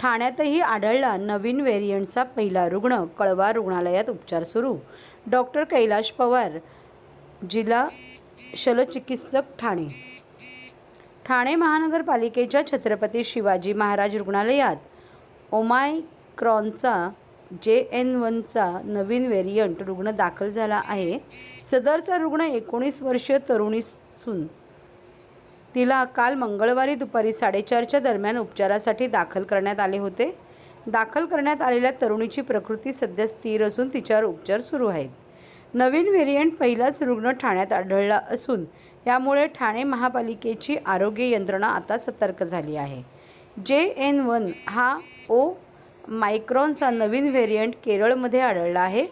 ठाण्यातही आढळला नवीन व्हेरियंटचा पहिला रुग्ण. कळवा रुग्णालयात उपचार सुरू. डॉक्टर कैलाश पवार जिल्हा शलचिकित्सक ठाणे. ठाणे महानगरपालिकेच्या छत्रपती शिवाजी महाराज रुग्णालयात ओमायक्रॉनचा जे एन वनचा नवीन व्हेरियंट रुग्ण दाखल झाला आहे. सदरचा रुग्ण एकोणीस वर्षीय तरुणीसून तिला काल मंगळवारी दुपारी साडेचारच्या दरम्यान उपचारासाठी दाखल करण्यात आले होते. दाखल करण्यात आलेल्या तरुणीची प्रकृती सध्या स्थिर असून तिच्यावर उपचार सुरू आहेत. नवीन व्हेरियंट पहिलाच रुग्ण ठाण्यात आढळला असून यामुळे ठाणे महापालिकेची आरोग्य यंत्रणा आता सतर्क झाली आहे. जे एन वन हा ओ मायक्रॉनचा नवीन व्हेरियंट केरळमध्ये आढळला आहे.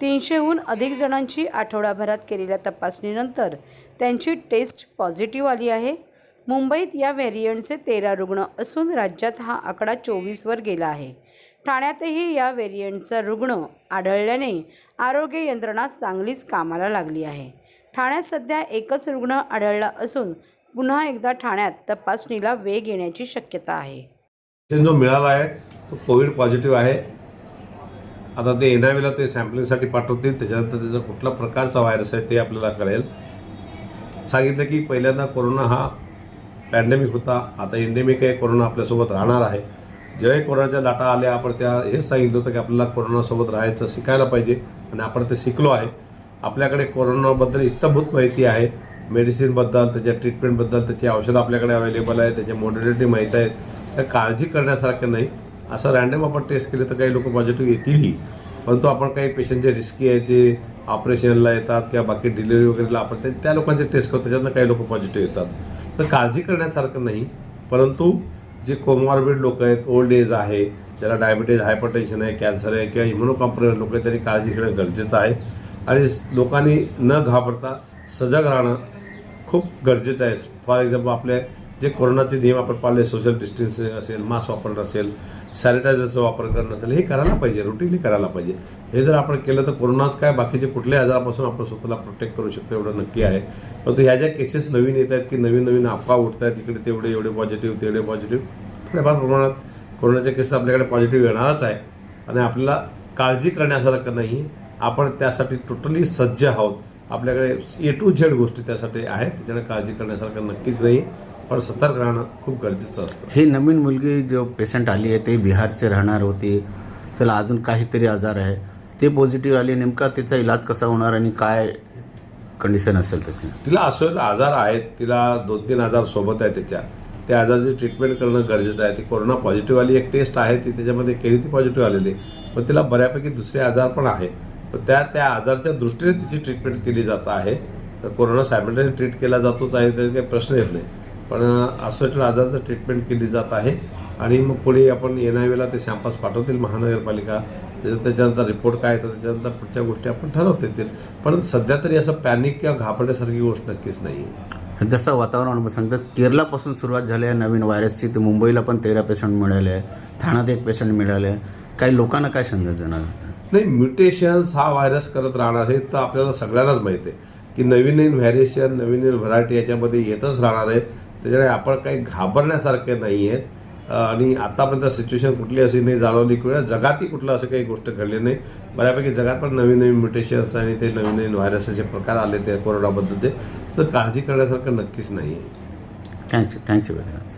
तीनशेहून अधिक जणांची आठवडाभरात केलेल्या तपासणीनंतर त्यांची टेस्ट पॉझिटिव्ह आली आहे. मुंबईत या व्हेरियंटचे तेरा रुग्ण असून राज्यात हा आकडा चोवीसवर गेला आहे. ठाण्यातही या व्हेरियंटचा रुग्ण आढळल्याने आरोग्य यंत्रणा चांगलीच कामाला लागली आहे. ठाण्यात सध्या एकच रुग्ण आढळला असून पुन्हा एकदा ठाण्यात तपासणीला वेग येण्याची शक्यता आहे. जो मिळाला आहे तो कोविड पॉझिटिव्ह आहे. आता ते एनआयव्हीला ते सॅम्पलिंगसाठी पाठवतील त्याच्यानंतर त्याचा कुठला प्रकारचा व्हायरस आहे ते आपल्याला कळेल. सांगितलं की पहिल्यांदा कोरोना हा पॅन्डेमिक होता. आता एंडेमिक आहे. कोरोना आपल्यासोबत राहणार आहे. जेव्हाही कोरोनाच्या लाटा आल्या आपण त्या हेच सांगितलं होतं की आपल्याला कोरोनासोबत राहायचं शिकायला पाहिजे. आणि आपण ते शिकलो आहे. आपल्याकडे कोरोनाबद्दल इत्तभूत माहिती आहे. मेडिसिनबद्दल त्याच्या ट्रीटमेंटबद्दल त्याची औषधं आपल्याकडे अवेलेबल आहे त्याच्या मॉडिलिटी माहीत आहेत. तर काळजी करण्यासारखं नाही. असं रॅन्डम आपण टेस्ट केले तर काही लोक पॉझिटिव्ह येतीलही. परंतु आपण काही पेशंट जे रिस्की आहे जे ऑपरेशनला येतात किंवा बाकी डिलिव्हरी वगैरेला आपण ते त्या लोकांचे टेस्ट करतो. त्याच्यातनं काही लोक पॉझिटिव्ह येतात. तर काळजी करण्यासारखं नाही. परंतु जे कोमॉर्बिड लोक आहेत ओल्ड एज आहे ज्याला डायबिटीज हायपरटेन्शन आहे कॅन्सर आहे किंवा इम्युनोकॉम्प्रोमेंट लोक आहेत त्यांनी काळजी घेणं गरजेचं आहे. आणि लोकांनी न घाबरता सजग राहणं खूप गरजेचं आहे. फॉर एक्झाम्पल आपले जे कोरोनाचे नियम आपण पाळले सोशल डिस्टन्सिंग असेल मास्क वापरणं असेल सॅनिटायझरचा वापर करणं असेल हे करायला पाहिजे रुटीनली करायला पाहिजे. हे जर आपण केलं तर कोरोनाच काय बाकीचे कुठल्याही आजारापासून आपण स्वतःला प्रोटेक्ट करू शकतो एवढं नक्की आहे. परंतु ह्या ज्या केसेस नवीन येत आहेत की नवीन नवीन अफवा उठत आहेत इकडे तेवढे एवढे पॉझिटिव्ह तेवढे पॉझिटिव्ह थोड्याफार प्रमाणात कोरोनाच्या केसेस आपल्याकडे पॉझिटिव्ह येणारच आहे. आणि आपल्याला काळजी करण्यासारखं नाही आपण त्यासाठी टोटली सज्ज आहोत. आपल्याकडे ए टू झेड गोष्टी त्यासाठी आहेत त्याच्याने काळजी करण्यासारखं नक्कीच नाही. पण सतर्क राहणं खूप गरजेचं असतं ही। नवीन मुलगी जो पेशंट आली आहे ते बिहारचे राहणार होती. त्याला अजून काहीतरी आजार आहे. ते पॉझिटिव्ह आली नेमका त्याचा इलाज कसा होणार आणि काय कंडिशन असेल त्याची? तिला असं आजार आहेत तिला दोन तीन आजार सोबत आहे त्याच्या. त्या आजाराची ट्रीटमेंट करणं गरजेचं आहे. ती कोरोना पॉझिटिव्ह आली एक टेस्ट आहे ती त्याच्यामध्ये केली ती पॉझिटिव्ह आलेली पण तिला बऱ्यापैकी दुसरे आजार पण आहे. पण त्या त्या आजारच्या दृष्टीने तिची ट्रीटमेंट केली जात आहे. तर कोरोना सायमल्टेनियस ट्रीट केला जातोच आहे त्याचा काही प्रश्न येत नाही. पण असोटेड आजाराचं ट्रीटमेंट केली जात आहे. आणि मग पुढे आपण एन आय व्हीला ते सॅम्पल्स पाठवतील महानगरपालिका. त्याच्या- त्याच्यानंतर रिपोर्ट काय येतो त्याच्यानंतर पुढच्या गोष्टी आपण ठरवता येतील. पण सध्या तरी असं पॅनिक किंवा घाबरण्यासारखी गोष्ट नक्कीच नाही आहे जसं वातावरण सांगतात केरलापासून सुरुवात झाली आहे नवीन व्हायरसची तर मुंबईला पण तेरा पेशंट मिळाले आहे. ठाण्यात एक पेशंट मिळाले काही लोकांना काय समजत येणार नाही म्युटेशन्स हा व्हायरस करत राहणार हे तर आपल्याला सगळ्यांनाच माहिती आहे की नवीन नवीन व्हॅरिएशन नवीन नवीन व्हरायटी याच्यामध्ये येतच राहणार आहे. त्याच्यामुळे आपण काही घाबरण्यासारखे नाही आहेत आणि आतापर्यंत सिच्युएशन कुठली अशी नाही जाणवली किंवा जगातही कुठलं असं काही गोष्ट घडली नाही. बऱ्यापैकी जगात पण नवीन नवीन म्युटेशन्स आणि ते नवीन नवीन व्हायरसचे प्रकार आले ते कोरोनाबद्दलचे तर काळजी करण्यासारखं नक्कीच नाही आहे थँक्यू थँक्यू व्हेरी मच